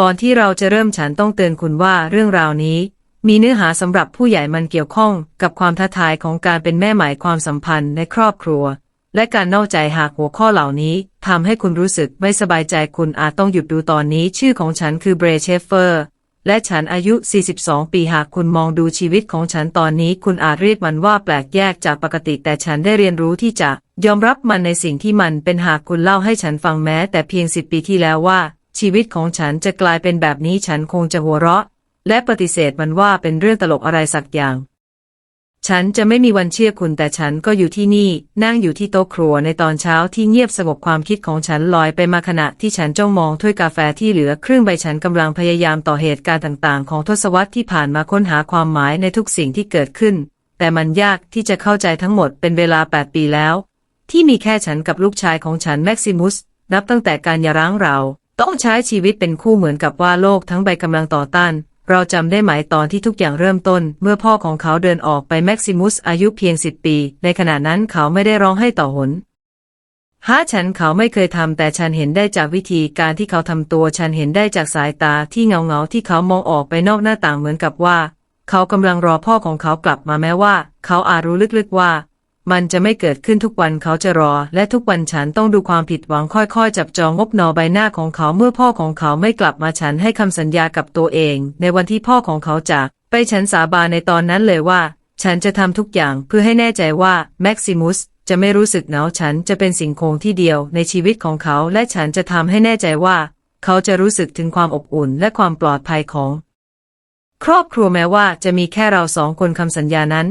ก่อนที่เราจะเริ่มฉันต้องเตือนคุณว่าเรื่องราวนี้ มีเนื้อหาสำหรับผู้ใหญ่มันเกี่ยวข้องกับความท้าทายของการเป็นแม่หมายความสัมพันธ์ในครอบครัว และการนอกใจหากหัวข้อเหล่านี้ทำให้คุณรู้สึกไม่สบายใจคุณอาจต้องหยุดดูตอนนี้ ชื่อของฉันคือเบรเชฟเฟอร์และฉันอายุ 42 ปี หากคุณมองดูชีวิตของฉันตอนนี้ คุณอาจเรียกมันว่าแปลกแยกจากปกติ แต่ฉันได้เรียนรู้ที่จะยอมรับมันในสิ่งที่มันเป็นหากคุณเล่าให้ฉันฟังแม้ แต่เพียงสิบปีที่แล้วว่า ชีวิตของฉันจะกลายเป็นแบบนี้ฉันคงจะหัวเราะ และปฏิเสธมันว่าเป็นเรื่องตลกอะไรสักอย่าง ฉันจะไม่มีวันเชื่อคุณแต่ฉันก็อยู่ที่นี่ นั่งอยู่ที่โต๊ะครัวในตอนเช้าที่เงียบสงบความคิดของฉันลอยไปมาขณะที่ฉันจ้องมองถ้วยกาแฟที่เหลือครึ่งใบฉันกำลังพยายามต่อเหตุการณ์ต่าง ๆ ของทศวรรษที่ผ่านมาค้นหาความหมายในทุกสิ่งที่เกิดขึ้น แต่มันยากที่จะเข้าใจทั้งหมดเป็นเวลา 8 ปีแล้ว ที่มีแค่ฉันกับลูกชายของฉันแม็กซิมุส นับตั้งแต่การยาร้างเรา ต้องใช้ชีวิตเป็นคู่เหมือนกับว่าโลกทั้งใบกำลังต่อต้าน เราจำได้ไหมตอนที่ทุกอย่างเริ่มต้น เมื่อพ่อของเขาเดินออกไปแม็กซิมุสอายุเพียงสิบปี ในขณะนั้นเขาไม่ได้ร้องให้ต่อหนหาฉันเขาไม่เคยทำแต่ฉันเห็นได้จากวิธีการที่เขาทำตัวฉันเห็นได้จากสายตาที่เงาเงาๆที่เขามองออกไปนอกหน้าต่างเหมือนกับว่า เขากำลังรอพ่อของเขากลับมาแม้ว่า เขาอาจรู้ลึกๆว่า มันจะไม่เกิดขึ้นทุกวันเขาจะรอ และทุกวันฉันต้องดูความผิดหวังค่อยๆ จับจองงบนอใบหน้าของเขาเมื่อพ่อของเขาไม่กลับมาฉันให้คำสัญญากับตัวเอง ในวันที่พ่อของเขาจาก ไปฉันสาบานในตอนนั้นเลยว่า ฉันจะทำทุกอย่างเพื่อให้แน่ใจว่าแม็กซิมุสจะไม่รู้สึกหงาวฉันจะเป็นสิ่งคงที่เดียวในชีวิตของเขา และฉันจะทำให้แน่ใจว่า เขาจะรู้สึกถึงความอบอุ่นและความปลอดภัยของ ครอบครัวแม้ว่าจะมีแค่เราสองคนคำสัญญานั้น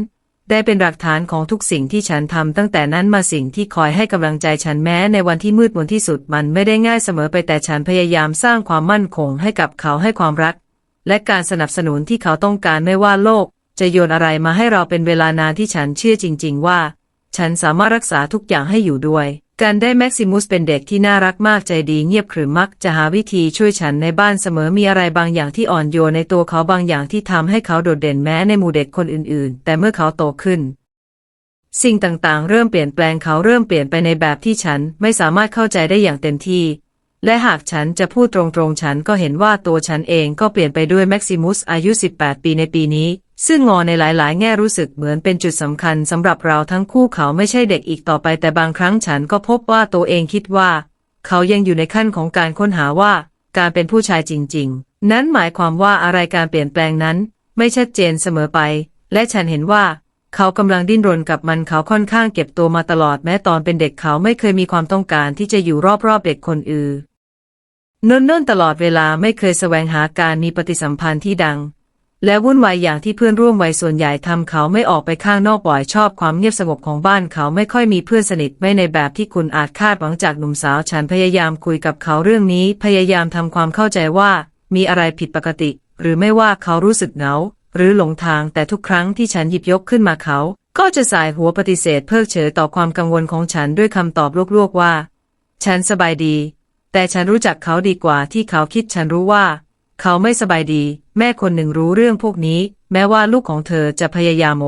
ได้เป็นหลักฐานของทุกสิ่งที่ฉันทำตั้งแต่นั้นมาสิ่งที่คอยให้กำลังใจฉันแม้ในวันที่มืดมนที่สุดมันไม่ได้ง่ายเสมอไปแต่ฉันพยายามสร้างความมั่นคงให้กับเขาให้ความรัก และการสนับสนุนที่เขาต้องการไม่ว่าโลก จะโยนอะไรมาให้เราเป็นเวลานานที่ฉันเชื่อจริง ๆ ว่า ฉันสามารถรักษาทุกอย่างให้อยู่ด้วย การได้แม็กซิมุสเป็นเด็กที่น่ารักมากใจดีเงียบขรึมมักจะหาวิธีช่วยฉันในบ้านเสมอมีอะไรบางอย่างที่อ่อนโยนในตัวเขาบางอย่างที่ทำให้เขาโดดเด่นแม้ในหมู่เด็กคนอื่นๆ แต่เมื่อเขาโตขึ้น สิ่งต่างๆ เริ่มเปลี่ยนแปลงเขาเริ่มเปลี่ยนไปในแบบที่ฉันไม่สามารถเข้าใจได้อย่างเต็มที่ และหากฉันจะพูดตรงๆ ฉันก็เห็นว่าตัวฉันเองก็เปลี่ยนไปด้วยแม็กซิมุสอายุ 18 ปีในปีนี้ ซึ่งงอในหลายๆ แง่รู้สึกเหมือนเป็นจุดสำคัญสำหรับเราทั้งคู่เขาไม่ใช่เด็กอีกต่อไป แต่บางครั้งฉันก็พบว่าตัวเองคิดว่า เขายังอยู่ในขั้นของการค้นหาว่า การเป็นผู้ชายจริง ๆ นั้นหมายความว่าอะไรการเปลี่ยนแปลงนั้น ไม่ชัดเจนเสมอไป และฉันเห็นว่าเขากำลังดิ้นรนกับมันเขาค่อนข้างเก็บตัวมาตลอดแม้ตอนเป็นเด็กเขาไม่เคยมีความต้องการที่จะอยู่รอบๆเด็กคนอื่น เนิ่นๆตลอดเวลาไม่เคยแสวงหาการมีปฏิสัมพันธ์ที่ดัง และวุ่นวายอย่างที่เพื่อนร่วมวัยส่วนใหญ่ทำเขาไม่ออกไปข้างนอกบ่อยชอบความเงียบสงบของบ้านเขาไม่ค่อยมีเพื่อนสนิทไม่ในแบบที่คุณอาจคาดหวังจากหนุ่มสาวฉันพยายามคุยกับเขาเรื่องนี้ พยายามทำความเข้าใจว่า มีอะไรผิดปกติ หรือไม่ว่าเขารู้สึกเหงาหรือหลงทางแต่ทุกครั้งที่ฉันหยิบยกขึ้นมาเขา ก็จะสายหัวปฏิเสธเพิกเฉยต่อความกังวลของฉันด้วยคำตอบลวกๆว่า ฉันสบายดี แต่ฉันรู้จักเขาดีกว่าที่เขาคิดฉันรู้ว่า เขาไม่สบายดี แม่คนหนึ่งรู้เรื่องพวกนี้ แม้ว่าลูกของเธอจะพยายามโอ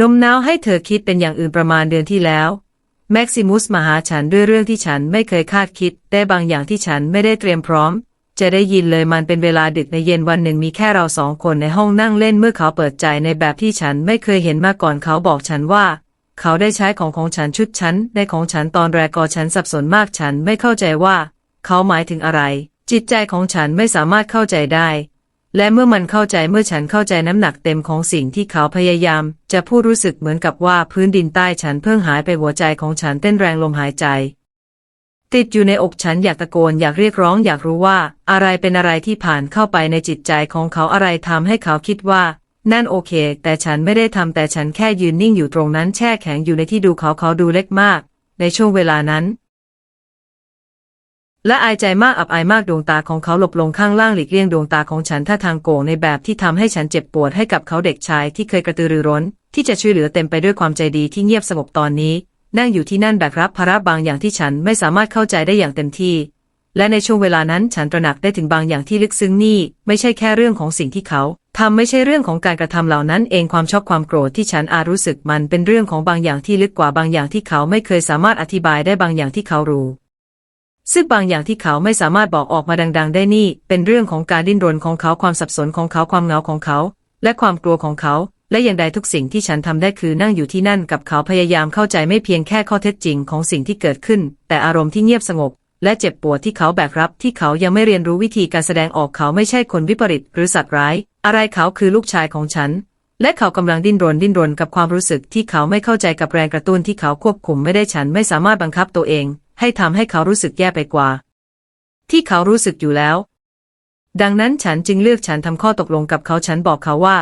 นมน้าวให้เธอคิดเป็นอย่างอื่นประมาณเดือนที่แล้ว แม็กซิมุสมาหาฉันด้วยเรื่องที่ฉันไม่เคยคาดคิด ได้บางอย่างที่ฉันไม่ได้เตรียมพร้อม จะได้ยินเลยมันเป็นเวลาดึกในเย็นวันหนึ่งมีแค่เราสองคนในห้องนั่งเล่นเมื่อเขาเปิดใจในแบบที่ฉันไม่เคยเห็นมาก่อนเขาบอกฉันว่า เขาได้ใช้ของของฉันชุดฉันในของฉันตอนแรกก็ฉันสับสนมากฉันไม่เข้าใจว่า เขาหมายถึงอะไร จิตใจของฉันไม่สามารถเข้าใจได้ และเมื่อมันเข้าใจเมื่อฉันเข้าใจน้ำหนักเต็มของสิ่งที่เขาพยายาม จะพูดรู้สึกเหมือนกับว่าพื้นดินใต้ฉันเพิ่งหายไปหัวใจของฉันเต้นแรงลมหายใจ ติดอยู่ในอกฉันอยากตะโกนอยากเรียกร้องอยากรู้ว่า อะไรเป็นอะไรที่ผ่านเข้าไปในจิตใจของเขาอะไรทำให้เขาคิดว่า นั่นโอเค แต่ฉันไม่ได้ทำแต่ฉันแค่ยืนนิ่งอยู่ตรงนั้นแช่แข็งอยู่ในที่ดูเขาเขาดูเล็กมาก ในช่วงเวลานั้น และอายใจมากอับอายมากดวงตาของเขาหลบลงข้างล่างหลีกเลี่ยงดวงตาของฉันท่าทางโก่งในแบบที่ทำให้ฉันเจ็บปวดให้กับเขาเด็กชายที่เคยกระตือรือร้น ที่จะช่วยเหลือเต็มไปด้วยความใจดีที่เงียบสงบตอนนี้ นั่งอยู่ที่นั่นแบกรับภาระบางอย่างที่ฉันไม่สามารถเข้าใจได้อย่างเต็มที่ และในช่วงเวลานั้นฉันตระหนักได้ถึงบางอย่างที่ลึกซึ้งนี่ ไม่ใช่แค่เรื่องของสิ่งที่เขา ทำไม่ใช่เรื่องของการกระทำเหล่านั้นเองความชอบความโกรธที่ฉันอาจรู้สึกมันเป็นเรื่องของบางอย่างที่ลึกกว่าบางอย่างที่เขาไม่เคยสามารถอธิบายได้บางอย่างที่เขารู้ ซึ่งบางอย่างที่เขาไม่สามารถบอกออกมาดัง ๆ ได้นี่ เป็นเรื่องของการดิ้นรนของเขาความสับสนของเขาความเหงาของเขา และความกลัวของเขา และอย่างใดทุกสิ่งที่ฉันทำได้คือนั่งอยู่ที่นั่นกับเขาพยายามเข้าใจไม่เพียงแค่ข้อเท็จจริงของสิ่งที่เกิดขึ้น แต่อารมณ์ที่เงียบสงบและเจ็บปวดที่เขาแบกรับที่เขายังไม่เรียนรู้วิธีการแสดงออกเขาไม่ใช่คนวิปริตหรือสัตว์ร้าย อะไรเขาคือลูกชายของฉัน และเขากำลังดิ้นรนดิ้นรนกับความรู้สึกที่เขาไม่เข้าใจกับแรงกระตุ้นที่เขาควบคุมไม่ได้ฉันไม่สามารถบังคับตัวเอง ให้ทำให้เขารู้สึกแย่ไปกว่า ที่เขารู้สึกอยู่แล้ว ดังนั้นฉันจึงเลือกฉันทำข้อตกลงกับเขาฉันบอกเขาว่า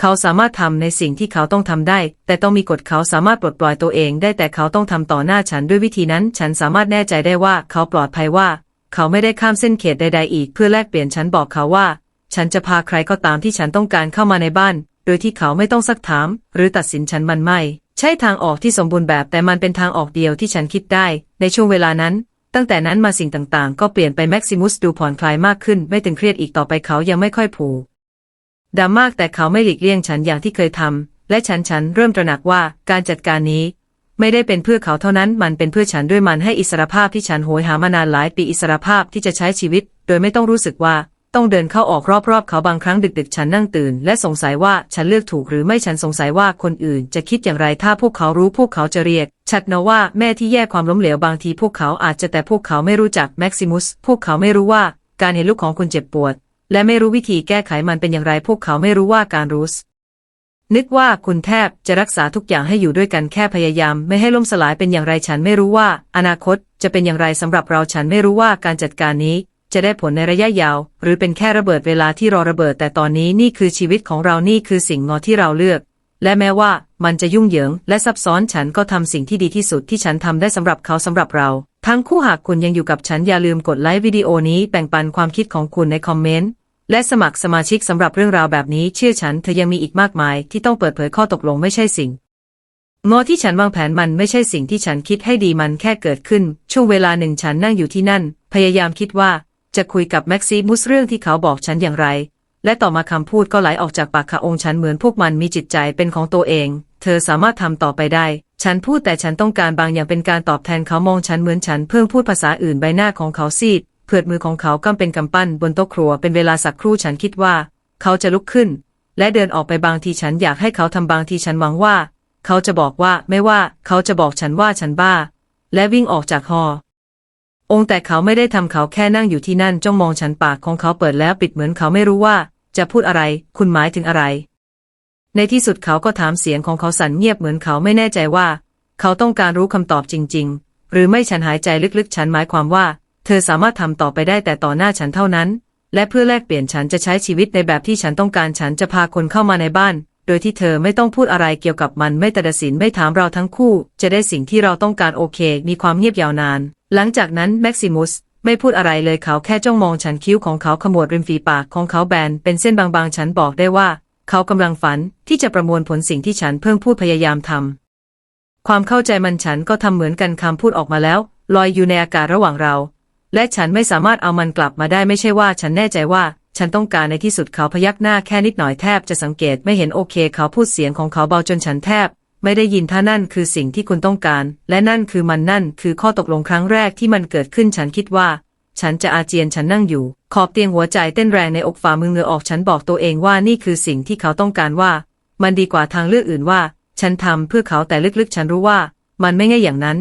เขาสามารถทำในสิ่งที่เขาต้องทำได้ แต่ต้องมีกฎเขาสามารถปลดปล่อยตัวเอง ได้แต่เขาต้องทำต่อหน้าฉันด้วยวิธีนั้น ฉันสามารถแน่ใจได้ว่าเขาปลอดภัยว่า เขาไม่ได้ข้ามเส้นเขตใด ๆ อีก เพื่อแลกเปลี่ยนฉันบอกเขาว่า ฉันจะพาใครก็ตามที่ฉันต้องการเข้ามาในบ้าน โดยที่เขาไม่ต้องซักถาม หรือตัดสินฉันมันไม่ ใช่ทางออกที่สมบูรณ์แบบแต่มันเป็นทางออกเดียวที่ฉันคิดได้ ในช่วงเวลานั้น ตั้งแต่นั้นมาสิ่งต่างๆ ก็เปลี่ยนไปแม็กซิมุสดูผ่อนคลายมากขึ้น ไม่ตึงเครียดอีกต่อไปเขายังไม่ค่อยผูดำมากแต่เขาไม่หลีกเลี่ยงฉันอย่างที่เคยทำและฉันฉันเริ่มตระหนักว่าการจัดการนี้ไม่ได้เป็นเพื่อเขาเท่านั้นมันเป็นเพื่อฉันด้วยมันให้อิสรภาพที่ฉันโหยหามานานหลายปีอิสรภาพที่จะใช้ชีวิต โดยไม่ต้องรู้สึกว่า ต้องเดินเข้าออกรอบๆเขาบางครั้งดึกๆ ฉันนั่งตื่น และสงสัยว่าฉันเลือกถูกหรือไม่ฉันสงสัยว่าคนอื่น จะคิดอย่างไรถ้าพวกเขารู้พวกเขาจะเรียก ชัดนะว่าแม่ที่แยกความล้มเหลวบางทีพวกเขาอาจจะแต่พวกเขาไม่รู้จักแม็กซิมุสพวกเขาไม่รู้ว่าการเห็นลูกของคุณเจ็บปวด และไม่รู้วิธีแก้ไขมันเป็นอย่างไร พวกเขาไม่รู้ว่าการรู้สนึกว่าคุณแทบจะรักษาทุกอย่างให้อยู่ด้วยกันแค่พยายาม ไม่ให้ล่มสลายเป็นอย่างไรฉันไม่รู้ว่า อนาคตจะเป็นอย่างไรสำหรับเราฉันไม่รู้ว่าการจัดการนี้ จะได้ผลในระยะยาว หรือเป็นแค่ระเบิดเวลาที่รอระเบิด แต่ตอนนี้นี่คือชีวิตของเรานี่คือสิ่งงอที่เราเลือก และแม้ว่ามันจะยุ่งเหยิง และซับซ้อนฉันก็ทำสิ่งที่ดีที่สุดที่ฉันทำได้สำหรับเขาสำหรับเรา ทั้งคู่หากคุณยังอยู่กับฉันอย่าลืมกดไลค์วิดีโอนี้แบ่งปันความคิดของคุณในคอมเมนต์และสมัครสมาชิกสำหรับเรื่องราวแบบนี้เชื่อฉันเธอยังมีอีกมากมาย ที่ต้องเปิดเผยข้อตกลงไม่ใช่สิ่งงอที่ฉันวางแผนมันไม่ใช่สิ่งที่ฉันคิดให้ดีมันแค่เกิดขึ้น ช่วงเวลาหนึ่งฉันนั่งอยู่ที่นั่น พยายามคิดว่า จะคุยกับแม็กซิมุสเรื่องที่เขาบอกฉันอย่างไร และต่อมาคำพูดก็ไหลออกจากปากขาองค์ฉันเหมือนพวกมันมีจิตใจเป็นของตัวเอง เธอสามารถทำต่อไปได้ ฉันพูดแต่ฉันต้องการบางอย่างเป็นการตอบแทนเขามองฉันเหมือนฉันเพิ่งพูดภาษาอื่นใบหน้าของเขาซีดเผือดมือของเขากำเป็นกำปั้นบนโต๊ะครัวเป็นเวลาสักครู่ฉันคิดว่า เขาจะลุกขึ้น และเดินออกไปบางทีฉันอยากให้เขาทำบางทีฉันหวังว่า เขาจะบอกว่าไม่ว่า เขาจะบอกฉันว่าฉันบ้า และวิ่งออกจากหอ องค์แต่เขาไม่ได้ทำเขาแค่นั่งอยู่ที่นั่นจ้องมองฉันปากของเขาเปิดแล้วปิดเหมือนเขาไม่รู้ว่า จะพูดอะไร คุณหมายถึงอะไร ในที่สุดเขาก็ถามเสียงของเขาสั่นเงียบเหมือนเขาไม่แน่ใจว่า เขาต้องการรู้คำตอบจริง ๆ หรือไม่ฉันหายใจลึกๆ ฉันหมายความว่า เธอสามารถทำต่อไปได้แต่ต่อหน้าฉันเท่านั้น และเพื่อแลกเปลี่ยนฉันจะใช้ชีวิตในแบบที่ฉันต้องการฉันจะพาคนเข้ามาในบ้าน ดยที่เธอไม่ต้องพูดอะไรเกี่ยวกับมันไม่ตัดสินไม่ถามเราทั้งคู่ จะได้สิ่งที่เราต้องการโอเค มีความเงียบยาวนาน หลังจากนั้นแม็กซิมุสไม่พูดอะไรเลยเขาแค่จ้องมองฉันคิ้วของเขาขมวดริมฝีปากของเขาแบนเป็นเส้นบางๆ ฉันบอกได้ว่า เขากำลังฝันที่จะประมวลผลสิ่งที่ฉันเพิ่งพูดพยายามทำความเข้าใจมันฉันก็ทำเหมือนกันคำพูดออกมาแล้ว ลอยอยู่ในอากาศระหว่างเรา และฉันไม่สามารถเอามันกลับมาได้ไม่ใช่ว่าฉันแน่ใจว่า ฉันต้องการในที่สุดเขาพยักหน้าแค่นิดหน่อยแทบจะสังเกตไม่เห็นโอเค เขาพูดเสียงของเขาเบาจนฉันแทบ ไม่ได้ยินถ้านั่นคือสิ่งที่คุณต้องการ และนั่นคือมันนั่นคือข้อตกลงครั้งแรกที่มันเกิดขึ้นฉันคิดว่า ฉันจะอาเจียนฉันนั่งอยู่ ขอบเตียงหัวใจเต้นแรงในอกฝ่ามือเหงื่อออกฉันบอกตัวเองว่านี่คือสิ่งที่เขาต้องการว่า มันดีกว่าทางเลือกอื่นว่า ฉันทำเพื่อเขาแต่ลึกๆ ฉันรู้ว่า มันไม่ง่ายอย่างนั้น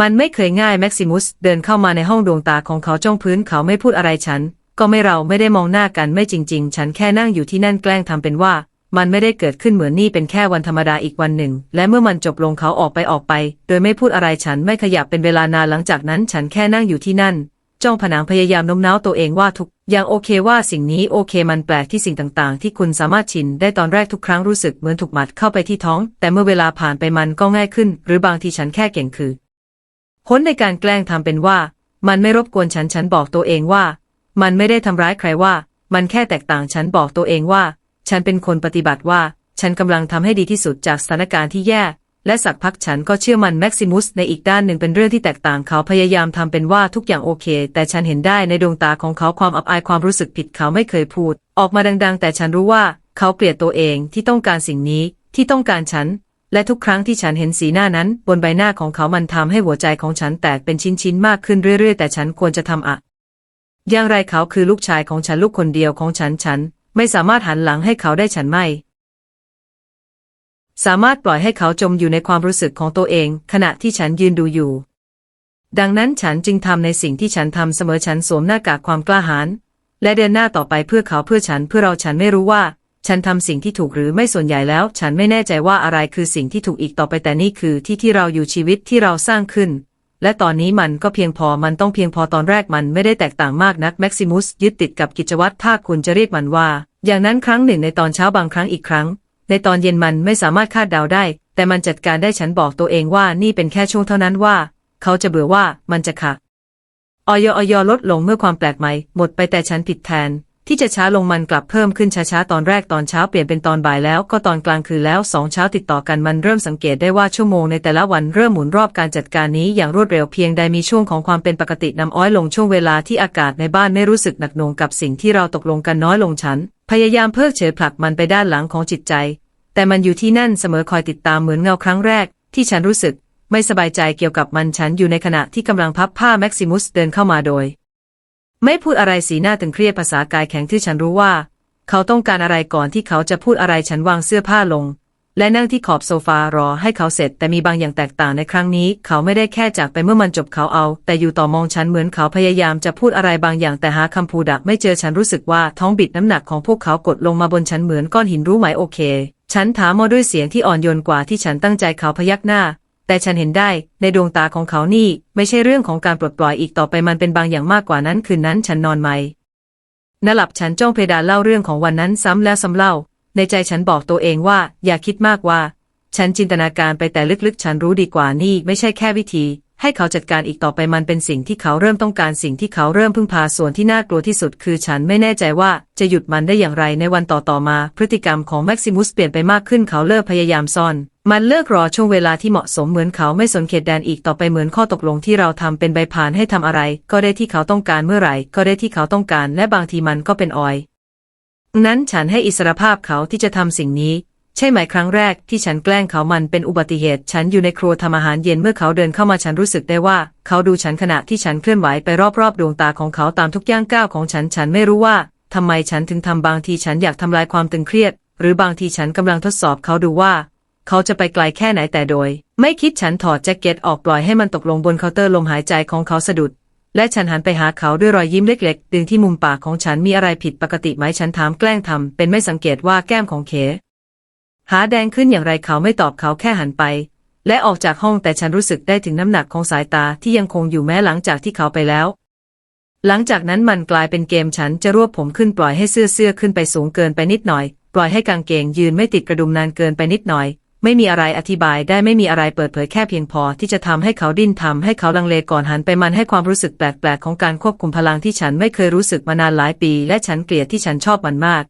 มันไม่เคยง่ายแม็กซิมุสเดินเข้ามาในห้องดวงตาของเขาจ้องพื้นเขาไม่พูดอะไรฉัน ก็ไม่เราไม่ได้มองหน้ากันไม่จริง ๆ ฉันแค่นั่งอยู่ที่นั่นแกล้งทำเป็นว่า มันไม่ได้เกิดขึ้นเหมือนนี่เป็นแค่วันธรรมดาอีกวันหนึ่ง และเมื่อมันจบลงเขาออกไปออกไป โดยไม่พูดอะไรฉันไม่ขยับเป็นเวลานานหลังจากนั้น ฉันแค่นั่งอยู่ที่นั่น จ้องผนังพยายามโน้มน้าวตัวเองว่าทุกอย่างโอเคว่าสิ่งนี้โอเคมันแปลกที่สิ่งต่างๆ ที่คุณสามารถชินได้ตอนแรกทุกครั้งรู้สึกเหมือนถูกหมัดเข้าไปที่ท้อง แต่เมื่อเวลาผ่านไปมันก็ง่ายขึ้น หรือบางทีฉันแค่เก่งคือพ้นในการแกล้งทำเป็นว่า มันไม่รบกวนฉันฉันบอกตัวเองว่า มันไม่ได้ทำร้ายใครว่า มันแค่แตกต่างฉันบอกตัวเองว่า ฉันเป็นคนปฏิบัติว่า ฉันกำลังทำให้ดีที่สุดจากสถานการณ์ที่แย่ และสักพักฉันก็เชื่อมันแม็กซิมุสในอีกด้านหนึ่งเป็นเรื่องที่แตกต่างเขาพยายามทำเป็นว่าทุกอย่างโอเค แต่ฉันเห็นได้ในดวงตาของเขาความอับอายความรู้สึกผิดเขาไม่เคยพูด ออกมาดัง ๆ แต่ฉันรู้ว่า เขาเกลียดตัวเองที่ต้องการสิ่งนี้ ที่ต้องการฉันและทุกครั้งที่ฉันเห็นสีหน้านั้น บนใบหน้าของเขามันทำให้หัวใจของฉันแตกเป็นชิ้นๆ มากขึ้นเรื่อยๆ แต่ฉันควรจะทำอะ อย่างไรเขาคือลูกชายของฉันลูกคนเดียวของฉันฉัน ไม่สามารถหันหลังให้เขาได้ฉันไม่ สามารถปล่อยให้เขาจมอยู่ในความรู้สึกของตัวเอง ขณะที่ฉันยืนดูอยู่ ดังนั้นฉันจึงทำในสิ่งที่ฉันทำเสมอฉันสวมหน้ากากความกล้าหาญและเดินหน้าต่อไปเพื่อเขาเพื่อฉันเพื่อเราฉันไม่รู้ว่า ฉันทำสิ่งที่ถูกหรือไม่ส่วนใหญ่แล้ว ฉันไม่แน่ใจว่าอะไรคือสิ่งที่ถูกอีกต่อไปแต่นี่คือที่ที่เราอยู่ชีวิตที่เราสร้างขึ้น และตอนนี้มันก็เพียงพอมันต้องเพียงพอตอนแรกมันไม่ได้แตกต่างมากนักแม็กซิมุสยึดติดกับกิจวัตรถ้าคุณจะเรียกมันว่า อย่างนั้นครั้งหนึ่งในตอนเช้าบางครั้งอีกครั้ง ในตอนเย็นมันไม่สามารถคาดเดาได้ แต่มันจัดการได้ฉันบอกตัวเองว่านี่เป็นแค่ช่วงเท่านั้นว่า เขาจะเบื่อว่ามันจะค่ะออยออยลดลงเมื่อความแปลกใหม่ หมดไปแต่ฉันผิดแทน ที่จะช้าลงมันกลับเพิ่มขึ้นช้าๆ ตอนแรกตอนเช้าเปลี่ยนเป็นตอนบ่ายแล้วก็ตอนกลางคืนแล้วสองเช้าติดต่อกันมันเริ่มสังเกตได้ว่าชั่วโมงในแต่ละวันเริ่มหมุนรอบการจัดการนี้อย่างรวดเร็วเพียงใดมีช่วงของความเป็นปกตินำอ้อยลงช่วงเวลาที่อากาศในบ้านไม่รู้สึกหนักหน่วงกับสิ่งที่เราตกลงกันน้อยลงฉัน พยายามเพิกเฉยผลักมันไปด้านหลังของจิตใจ แต่มันอยู่ที่นั่นเสมอคอยติดตามเหมือนเงาครั้งแรก ที่ฉันรู้สึก ไม่สบายใจเกี่ยวกับมันฉันอยู่ในขณะที่กำลังพับผ้าแม็กซิมุสเดินเข้ามาโดย ไม่พูดอะไรสีหน้าตึงเครียดภาษากายแข็งที่ฉันรู้ว่า เขาต้องการอะไรก่อนที่เขาจะพูดอะไรฉันวางเสื้อผ้าลง และนั่งที่ขอบโซฟารอให้เขาเสร็จ แต่มีบางอย่างแตกต่างในครั้งนี้ เขาไม่ได้แค่จากไปเมื่อมันจบเขาเอา แต่อยู่ต่อมองฉันเหมือนเขาพยายามจะพูดอะไรบางอย่างแต่หาคำพูดไม่เจอฉันรู้สึกว่าท้องบิดน้ำหนักของพวกเขากดลงมาบนฉันเหมือนก้อนหินรู้ไหมโอเค ฉันถามมาด้วยเสียงที่อ่อนโยนกว่าที่ฉันตั้งใจเขาพยักหน้า แต่ฉันเห็นได้ในดวงตาของเขานี่ไม่ใช่เรื่องของการปลดปล่อยอีกต่อไปมันเป็นบางอย่างมากกว่านั้นคืนนั้นฉันนอนไหมนหลับฉันจ้องเพดานเล่าเรื่องของวันนั้นซ้ำแล้วซ้ำเล่า ในใจฉันบอกตัวเองว่าอย่าคิดมากว่า ฉันจินตนาการไปแต่ลึกๆ ฉันรู้ดีกว่านี่ไม่ใช่แค่วิธี ให้เขาจัดการอีกต่อไปมันเป็นสิ่งที่เขาเริ่มต้องการสิ่งที่เขาเริ่มพึ่งพาส่วนที่น่ากลัวที่สุดคือฉันไม่แน่ใจว่าจะหยุดมันได้อย่างไรในวันต่อๆมา พฤติกรรมของแม็กซิมุสเปลี่ยนไปมากขึ้นเขาเลิกพยายามซ่อน มันเลิกรอช่วงเวลาที่เหมาะสมเหมือนเขาไม่สนเขตแดนอีกต่อไปเหมือนข้อตกลงที่เราทำเป็นใบผ่านให้ทำอะไร ก็ได้ที่เขาต้องการเมื่อไหร่ ก็ได้ที่เขาต้องการ และบางทีมันก็เป็นออย นั้นฉันให้อิสรภาพเขาที่จะทำสิ่งนี้ ใช่ไหมครั้งแรกที่ฉันแกล้งเขามันเป็นอุบัติเหตุ ฉันอยู่ในครัวทำอาหารเย็นเมื่อเขาเดินเข้ามาฉันรู้สึกได้ว่า เขาดูฉันขณะที่ฉันเคลื่อนไหวไปรอบๆ ดวงตาของเขาตามทุกย่างก้าวของฉัน ฉันไม่รู้ว่าทำไมฉันถึงทำบางทีฉันอยากทำลายความตึงเครียด หรือบางทีฉันกำลังทดสอบเขาดูว่า เขาจะไปไกลแค่ไหนแต่โดย ไม่คิดฉันถอดแจ็คเก็ตออกปล่อยให้มันตกลงบนเคาน์เตอร์ลมหายใจของเขาสะดุด และฉันหันไปหาเขาด้วยรอยยิ้มเล็ก ๆ ดึงที่มุมปากของฉันมีอะไรผิดปกติไหมฉันถามแกล้งทำเป็นไม่สังเกตว่าแก้มของเข หาแดงขึ้นอย่างไรเขาไม่ตอบเขาแค่หันไป และออกจากห้องแต่ฉันรู้สึกได้ถึงน้ำหนักของสายตาที่ยังคงอยู่แม้หลังจากที่เขาไปแล้ว หลังจากนั้นมันกลายเป็นเกมฉันจะรวบผมขึ้นปล่อยให้เสื้อเสื้อขึ้นไปสูงเกินไปนิดหน่อย ปล่อยให้กางเกงยืนไม่ติดกระดุมนานเกินไปนิดหน่อย ไม่มีอะไรอธิบายได้ไม่มีอะไรเปิดเผยแค่เพียงพอที่จะทำให้เขาดิ้นทำให้เขาลังเลก่อนหันไปมันให้ความรู้สึกแปลกๆของการควบคุมพลังที่ฉันไม่เคยรู้สึกมานานหลายปี และฉันเกลียดที่ฉันชอบมันมาก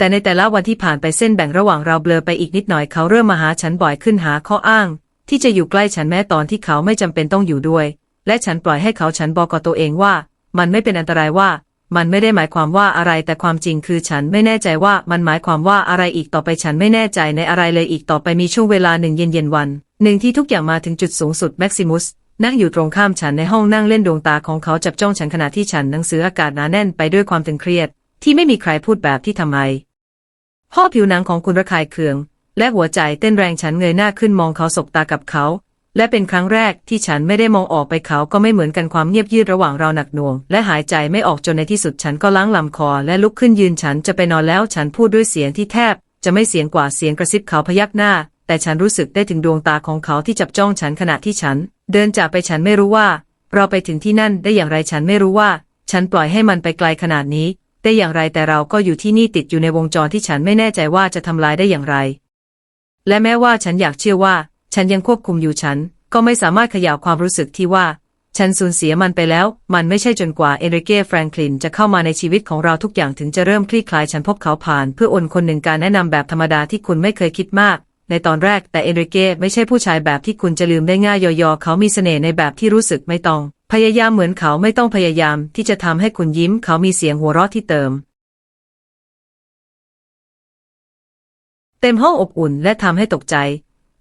แต่ในแต่ละวันที่ผ่านไปเส้นแบ่งระหว่างเราเบลอไปอีกนิดหน่อยเขาเริ่มมาหาฉันบ่อยขึ้นหาข้ออ้าง ที่จะอยู่ใกล้ฉันแม้ตอนที่เขาไม่จำเป็นต้องอยู่ด้วย และฉันปล่อยให้เขาฉันบอกกับตัวเองว่า มันไม่เป็นอันตรายว่า มันไม่ได้หมายความว่าอะไรแต่ความจริงคือฉันไม่แน่ใจว่ามันหมายความว่าอะไรอีกต่อไปฉันไม่แน่ใจในอะไรเลยอีกต่อไปมีช่วงเวลาหนึ่งเย็นเย็นวัน หนึ่งที่ทุกอย่างมาถึงจุดสูงสุดแม็กซิมุสนั่งอยู่ตรงข้ามฉันในห้องนั่งเล่นดวงตาของเขาจับจ้องฉันขณะที่ฉันหนังสืออากาศหนาแน่นไปด้วยความตึงเครียด ที่ไม่มีใครพูดแบบที่ทำไม พ่อผิวหนังของคุณระคายเคือง และหัวใจเต้นแรงฉันเงยหน้าขึ้นมองเขาสบตากับเขา และเป็นครั้งแรกที่ฉันไม่ได้มองออกไปเขาก็ไม่เหมือนกันความเงียบยืดระหว่างเราหนักหน่วง และหายใจไม่ออกจนในที่สุดฉันก็ล้างลำคอ และลุกขึ้นยืนฉันจะไปนอนแล้วฉันพูดด้วยเสียงที่แทบ จะไม่เสียงกว่าเสียงกระซิบเขาพยักหน้า แต่ฉันรู้สึกได้ถึงดวงตาของเขาที่จับจ้องฉันขณะที่ฉัน เดินจากไปฉันไม่รู้ว่า เราไปถึงที่นั่นได้อย่างไรฉันไม่รู้ว่า ฉันปล่อยให้มันไปไกลขนาดนี้ ได้อย่างไรแต่เราก็อยู่ที่นี่ติดอยู่ในวงจรที่ฉันไม่แน่ใจว่าจะทำลายได้อย่างไร และแม้ว่าฉันอยากเชื่อว่า ฉันยังควบคุมอยู่ฉัน ก็ไม่สามารถขย่าวความรู้สึกที่ว่า ฉันสูญเสียมันไปแล้ว มันไม่ใช่จนกว่าเอริเก้แฟรงคลินจะเข้ามาในชีวิตของเราทุกอย่างถึงจะเริ่มคลี่คลายฉันพบเขาผ่าน เพื่อโอนคนหนึ่งการแนะนำแบบธรรมดาที่คุณไม่เคยคิดมาก ในตอนแรกแต่เอริเก้ไม่ใช่ผู้ชายแบบที่คุณจะลืมได้ง่ายยอๆเขามีเสน่ห์ในแบบที่รู้สึกไม่ต้อง พยายามเหมือนเขาไม่ต้องพยายามที่จะทำให้คุณยิ้ม เขามีเสียงหัวเราะที่เติม เต็มห้องอบอุ่นและทำให้ตกใจ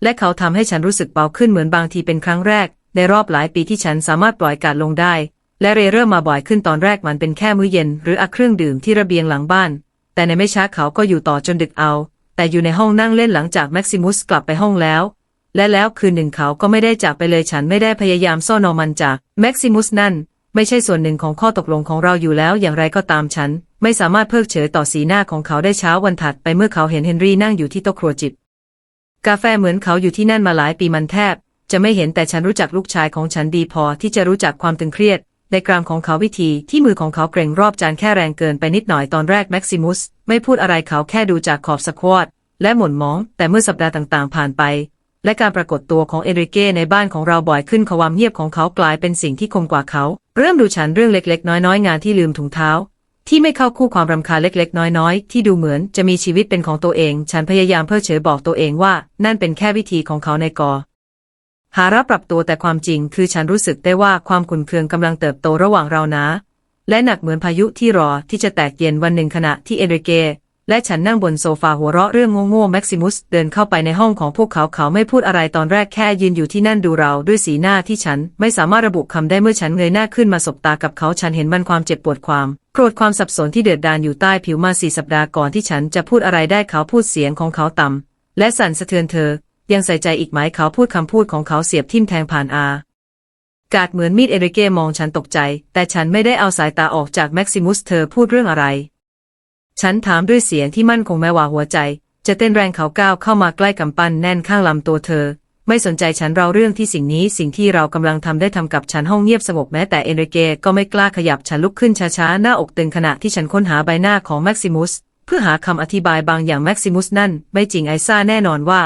และเขาทำให้ฉันรู้สึกเบาขึ้นเหมือนบางทีเป็นครั้งแรก ในรอบหลายปีที่ฉันสามารถปล่อยการลงได้ และเรเริ่มมาบ่อยขึ้นตอนแรกมันเป็นแค่มื้อเย็น หรืออักเครื่องดื่มที่ระเบียงหลังบ้าน แต่ในไม่ช้าเขาก็อยู่ต่อจนดึกเอา แต่อยู่ในห้องนั่งเล่นหลังจากแม็กซิมุสกลับไปห้องแล้ว และแล้วคืนหนึ่งเขาก็ไม่ได้จากไปเลยฉันไม่ได้พยายามซ่อนอมันจากแม็กซิมุสนั่น ไม่ใช่ส่วนหนึ่งของข้อตกลงของเราอยู่แล้วอย่างไรก็ตามฉัน ไม่สามารถเพิกเฉยต่อสีหน้าของเขาได้เช้าวันถัดไปเมื่อเขาเห็นเฮนรี่นั่งอยู่ที่โต๊ะครัวจิบกาแฟเหมือนเขาอยู่ที่นั่นมาหลายปีมันแทบ จะไม่เห็นแต่ฉันรู้จักลูกชายของฉันดีพอที่จะรู้จักความตึงเครียด ในกรามของเขาวิธีที่มือของเขาเกรงรอบจานแค่แรงเกินไปนิดหน่อยตอนแรกแม็กซิมุสไม่พูดอะไรเขาแค่ดูจากขอบสควอตและหม่นมอง แต่เมื่อสัปดาห์ต่างๆ ผ่านไป และการปรากฏตัวของเอริเก้ในบ้านของเราบ่อยขึ้นความเงียบของเขากลายเป็นสิ่งที่คมกว่าเขา เริ่มดูฉันเรื่องเล็กๆ น้อยๆ งานที่ลืมถุงเท้า ที่ไม่เข้าคู่ความรำคาญเล็ก ๆ น้อยๆ ที่ดูเหมือนจะมีชีวิตเป็นของตัวเอง ฉันพยายามเพิกเฉยบอกตัวเองว่า นั่นเป็นแค่วิธีของเขาในกอ หารับปรับตัวแต่ความจริงคือฉันรู้สึกได้ว่าความขุ่นเคืองกำลังเติบโตระหว่างเรานะ และหนักเหมือนพายุที่รอที่จะแตกเย็นวันหนึ่งขณะที่เอริเก และฉันนั่งบนโซฟาหัวเราะเรื่องโง่ๆแม็กซิมุสเดินเข้าไปในห้องของพวกเขาเขาไม่พูดอะไรตอนแรกแค่ยืนอยู่ที่นั่นดูเราด้วยสีหน้าที่ฉันไม่สามารถระบุคำได้เมื่อฉันเงยหน้าขึ้นมาสบตากับเขาฉันเห็นมันความเจ็บปวดความโกรธความสับสนที่เดือดดาลอยู่ใต้ผิวมาสี่สัปดาห์ก่อนที่ฉันจะพูดอะไรได้เขาพูดเสียงของเขาต่ำและสั่นสะเทือนเธอ ยังใส่ใจอีกไหมเขาพูดคำพูดของเขาเสียบทิ่มแทงผ่านอา กาดเหมือนมีดเอริเก้มองฉันตกใจ แต่ฉันไม่ได้เอาสายตาออกจากแม็กซิมุสเธอพูดเรื่องอะไร ฉันถามด้วยเสียงที่มั่นคงแม้ว่าหัวใจ จะเต้นแรงเขาก้าวเข้ามาใกล้กำปั้นแน่นข้างลำตัวเธอ ไม่สนใจฉันเราเรื่องที่สิ่งนี้สิ่งที่เรากำลังทำได้ทำกับฉันห้องเงียบสงบแม้แต่เอริเกก็ไม่กล้าขยับฉันลุกขึ้นช้าๆหน้าอกตึงขณะที่ฉันค้นหาใบหน้าของแม็กซิมุสเพื่อหาคำอธิบายบางอย่างแม็กซิมุสนั่น ไม่จริงไอซ่าแน่นอนว่า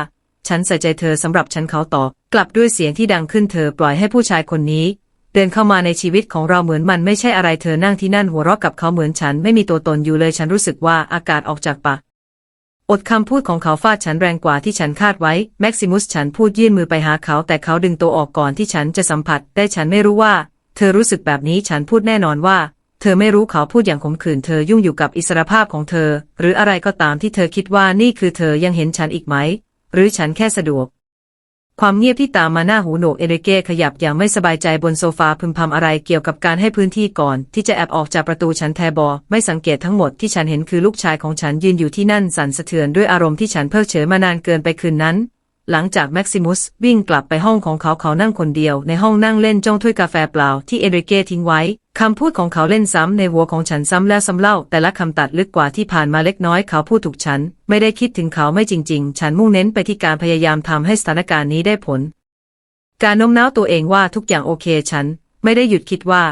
ฉันใส่ใจเธอสำหรับฉันเขาต่อ กลับด้วยเสียงที่ดังขึ้นเธอปล่อยให้ผู้ชายคนนี้ เดินเข้ามาในชีวิตของเราเหมือนมันไม่ใช่อะไรเธอนั่งที่นั่นหัวเราะกับเขาเหมือนฉันไม่มีตัวตนอยู่เลยฉันรู้สึกว่าอากาศออกจากปากอดคำพูดของเขาฟาดฉันแรงกว่าที่ฉันคาดไว้แม็กซิมุสฉันพูดยื่นมือไปหาเขาแต่เขาดึงตัวออกก่อนที่ฉันจะสัมผัสได้ฉันไม่รู้ว่า เธอรู้สึกแบบนี้ฉันพูดแน่นอนว่า เธอไม่รู้เขาพูดอย่างขมขื่นเธอยุ่งอยู่กับอิสรภาพของเธอ หรืออะไรก็ตามที่เธอคิดว่านี่คือเธอยังเห็นฉันอีกไหม หรือฉันแค่สะดวก ความเงียบที่ตามมาหน้าหูโหนกเอเรเก้ขยับอย่างไม่สบายใจบนโซฟาพึมพำอะไรเกี่ยวกับการให้พื้นที่ก่อน ที่จะแอบออกจากประตูฉันแทบอ ไม่สังเกตทั้งหมดที่ฉันเห็นคือลูกชายของฉันยืนอยู่ที่นั่นสั่นสะเทือนด้วยอารมณ์ที่ฉันเพิกเฉยมานานเกินไปคืนนั้น หลังจากแม็กซิมุสวิ่งกลับไปห้องของเขาเขานั่งคนเดียวในห้องนั่งเล่นจ้องถ้วยกาแฟเปล่าที่เอเรเก้ทิ้งไว้ คำพูดของเขาเล่นซ้ำในหัวของฉันซ้ำแล้วซ้ำเล่า แต่ละคำตัดลึกกว่าที่ผ่านมาเล็กน้อยเขาพูดถูกฉัน ไม่ได้คิดถึงเขาไม่จริง ๆ ฉันมุ่งเน้นไปที่การพยายามทำให้สถานการณ์นี้ได้ผล การโน้มน้าวตัวเองว่าทุกอย่างโอเคฉัน ไม่ได้หยุดคิดว่า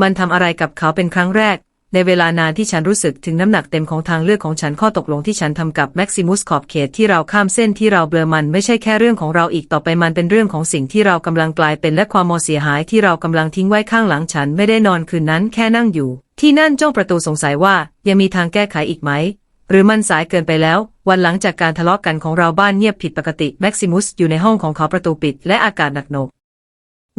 มันทำอะไรกับเขาเป็นครั้งแรก ในเวลานานที่ฉันรู้สึกถึงน้ำหนักเต็มของทางเลือกของฉันข้อตกลงที่ฉันทำกับแม็กซิมุสขอบเขตที่เราข้ามเส้นที่เราเบลอมันไม่ใช่แค่เรื่องของเราอีกต่อไปมันเป็นเรื่องของสิ่งที่เรากำลังกลายเป็นและความมอเสียหายที่เรากำลังทิ้งไว้ข้างหลังฉันไม่ได้นอนคืนนั้นแค่นั่งอยู่ ที่นั่นจ้องประตูสงสัยว่ายังมีทางแก้ไขอีกไหม หรือมันสายเกินไปแล้ว วันหลังจากการทะเลาะกันของเราบ้านเงียบผิดปกติแม็กซิมุสอยู่ในห้องของเขาประตูปิด และอากาศหนักหนก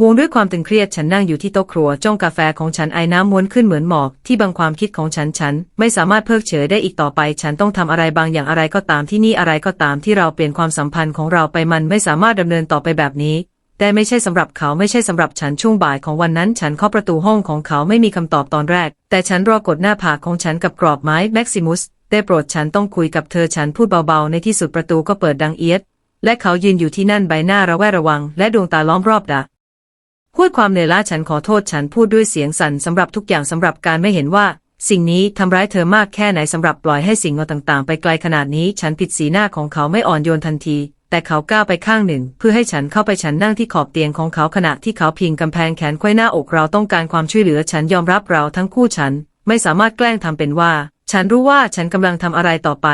วงด้วยความตึงเครียดฉันนั่งอยู่ที่โต๊ะครัวจ้องกาแฟของฉันไอ้น้ำม้วนขึ้นเหมือนหมอกที่บังความคิดของฉันฉัน ไม่สามารถเพิกเฉยได้อีกต่อไป ฉันต้องทำอะไรบางอย่างอะไรก็ตามที่นี่อะไรก็ตามที่เราเปลี่ยนความสัมพันธ์ของเราไปมันไม่สามารถดำเนินต่อไปแบบนี้ แต่ไม่ใช่สำหรับเขาไม่ใช่สำหรับฉันช่วงบ่ายของวันนั้น ฉันเคาะประตูห้องของเขาไม่มีคำตอบตอนแรก แต่ฉันรอกดหน้าผากของฉันกับกรอบไม้แม็กซิมุสได้โปรดฉันต้องคุยกับเธอฉันพูดเบาๆ ในที่สุดประตูก็เปิดดังเอียดและเขายืนอยู่ที่นั่นใบหน้าระแวดระวัง และดวงตาล้อมรอบดะ พูดความเหนื่อยล้าฉันขอโทษฉันพูดด้วยเสียงสั่นสำหรับทุกอย่างสำหรับการไม่เห็นว่า สิ่งนี้ทำร้ายเธอมากแค่ไหนสำหรับปล่อยให้สิ่งต่างๆ ไปไกลขนาดนี้ ฉันปิดสีหน้าของเขาไม่อ่อนโยนทันที แต่เขาก้าวไปข้างหนึ่ง เพื่อให้ฉันเข้าไปฉันนั่งที่ขอบเตียงของเขาขณะที่เขาพิงกำแพงแขนไขว้หน้าอกเราต้องการความช่วยเหลือฉันยอมรับเราทั้งคู่ฉัน ไม่สามารถแกล้งทำเป็นว่า ฉันรู้ว่าฉันกำลังทำอะไรต่อไป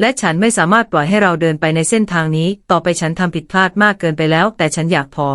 และฉันไม่สามารถปล่อยให้เราเดินไปในเส้นทางนี้ ต่อไปฉันทำผิดพลาดมากเกินไปแล้ว แต่ฉันอยากพอ